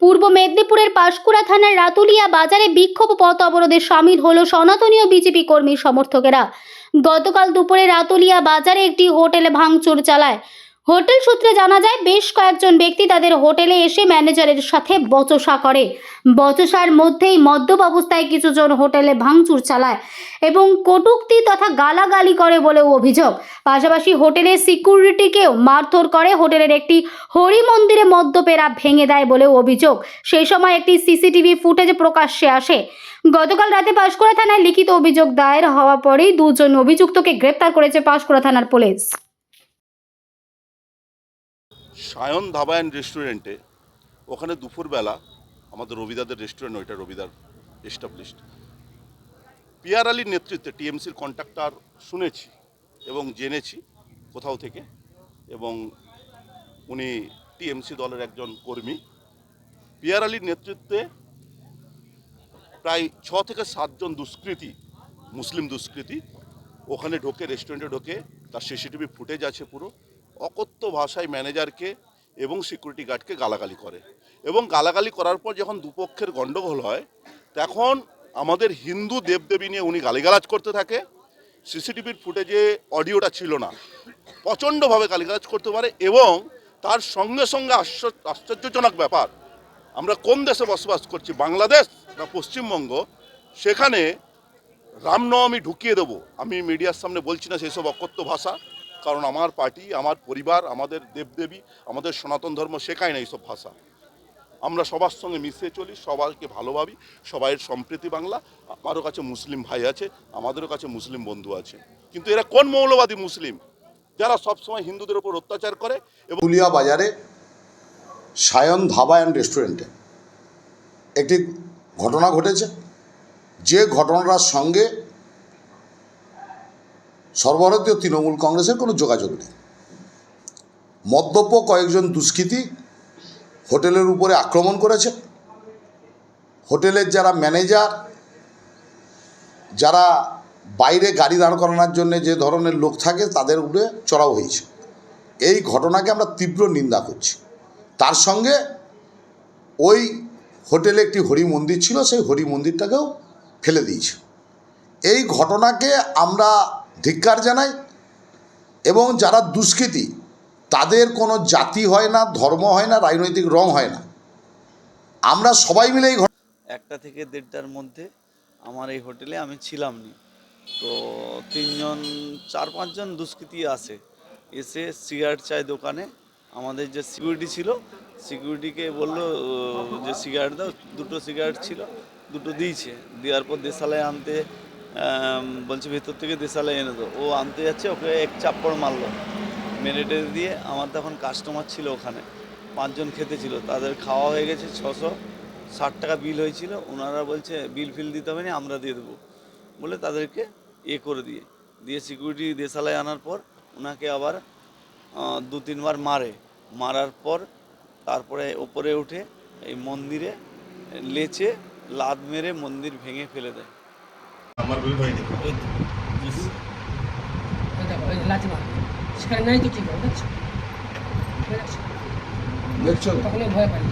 পূর্ব মেদিনীপুরের পাশকুড়া থানার রাতুলিয়া বাজারে বিক্ষোভ পথ অবরোধে সামিল হলো সনাতনীয় বিজেপি কর্মী সমর্থকেরা। গতকাল দুপুরে রাতুলিয়া বাজারে একটি হোটেলে ভাঙচুর চালায়। হোটেল সূত্রে জানা যায়, বেশ কয়েকজন ব্যক্তি তাদের হোটেলে এসে ম্যানেজারের সাথে বচসা করে। বচসার মধ্যেই মদ্যপ অবস্থায় কিছুজন হোটেলে ভাঙচুর চালায় এবং কটূক্তি তথা গালাগালি করে বলেও অভিযোগ। পাশাপাশি হোটেলের সিকিউরিটিকেও মারধর করে, হোটেলের একটি হরি মন্দিরে মদ্যপেরা ভেঙে দেয় বলেও অভিযোগ। সেই সময় একটি সিসিটিভি ফুটেজ প্রকাশ্যে আসে। গতকাল রাতে পাঁশকুড়া থানায় লিখিত অভিযোগ দায়ের হওয়া পরেই দুজন অভিযুক্তকে গ্রেপ্তার করেছে পাঁশকুড়া থানার পুলিশ। সায়ন ধাবা অ্যান্ড রেস্টুরেন্টে ওখানে দুপুরবেলা আমাদের রবিদাদের রেস্টুরেন্ট, ওইটা রবিদার এস্টাবলিশড পিয়ার আলীর নেতৃত্বে টিএমসির কন্ট্রাক্টর শুনেছি এবং জেনেছি কোথাও থেকে এবং উনি টিএমসি দলের একজন কর্মী। পিয়ার আলীর নেতৃত্বে প্রায় ছ থেকে সাতজন দুষ্কৃতী, মুসলিম দুষ্কৃতী ওখানে ঢোকে রেস্টুরেন্টে ঢোকে, তার সিসিটিভি ফুটেজ আছে পুরো। অকথ্য ভাষায় ম্যানেজারকে এবং সিকিউরিটি গার্ডকে গালাগালি করে। এবং গালাগালি করার পর যখন দুপক্ষের গণ্ডগোল হয়, তখন আমাদের হিন্দু দেবদেবী নিয়ে উনি গালিগালাজ করতে থাকে। সিসিটিভির ফুটেজে অডিওটা ছিল না। প্রচণ্ডভাবে গালিগালাজ করতে পারে এবং তার সঙ্গে সঙ্গে আশ্চর্য, আশ্চর্যজনক ব্যাপার, আমরা কোন দেশে বসবাস করছি, বাংলাদেশ না পশ্চিমবঙ্গ, সেখানে রামনবমী ঢুকিয়ে দেবো। আমি মিডিয়ার সামনে বলছি না, সেই সব অকথ্য ভাষা। কারণ আমার পার্টি, আমার পরিবার, আমাদের দেবদেবী, আমাদের সনাতন ধর্ম শেখায় না এইসব ভাষা। আমরা সবার সঙ্গে মিশে চলি, সবাইকে ভালোভাবি, সবাইয়ের সম্প্রীতি বাংলা। আমারও কাছে মুসলিম ভাই আছে, আমাদেরও কাছে মুসলিম বন্ধু আছে। কিন্তু এরা কোন মৌলবাদী মুসলিম? যারা সবসময় হিন্দুদের উপর অত্যাচার করে এবং পুলিয়া বাজারে সায়ন ধাবা অ্যান্ড রেস্টুরেন্টে একটি ঘটনা ঘটেছে। যে ঘটনাটার সঙ্গে সর্বভারতীয় তৃণমূল কংগ্রেসের কোনো যোগাযোগ নেই। মদ্যপ কয়েকজন দুষ্কৃতী হোটেলের উপরে আক্রমণ করেছে। হোটেলের যারা ম্যানেজার, যারা বাইরে গাড়ি দাঁড় করানোর জন্য যে ধরনের লোক থাকে, তাদের উপরে চড়াও হয়েছে। এই ঘটনাকে আমরা তীব্র নিন্দা করছি। তার সঙ্গে ওই হোটেলে একটি হরি মন্দির ছিল, সেই হরি মন্দিরটাকেও ফেলে দিয়েছে। এই ঘটনাকে আমরা ধিক্কার জানাই এবং যারা দুষ্কৃতী, তাদের কোনো জাতি হয় না, ধর্ম হয় না, রাজনৈতিক রং হয় না। আমরা সবাই মিলে এই একটা থেকে দেড়টার মধ্যে আমার এই হোটেলে আমি ছিলাম নি। তো তিনজন, চার পাঁচজন দুষ্কৃতী আসে এসে সিগারেট চায় দোকানে আমাদের যে সিকিউরিটি ছিল, সিকিউরিটিকে বলল যে সিগারেট দাও, দুটো সিগারেট ছিল, দুটো দিয়েছে। দেওয়ার পর দেশালায় আনতে বলছে ভেতর থেকে দেশালায় এনে দো ও আনতে যাচ্ছে, ওকে এক চাপ্পড় মারলো। মেরে টেরে দিয়ে আমার তখন কাস্টমার ছিল ওখানে। পাঁচজন খেতে ছিল। তাদের খাওয়া হয়ে গেছে ছশো ষাট টাকা বিল হয়েছিল। ওনারা বলছে বিল ফিল দিতে হবে না, আমরা দিয়ে দেবো। বলে তাদেরকে এ করে দিয়ে। দিয়ে সিকিউরিটি দেশালায় আনার পর ওনাকে আবার দু তিনবার মারে। মারার পর তারপরে ওপরে উঠে এই মন্দিরে লেচে লাদ মেরে মন্দির ভেঙে ফেলে দেয়। আমার ভুল হয়নি। সেখানে নাই তো ঠিক আছে দেখছ? দেখছ? তখন ভয় পাই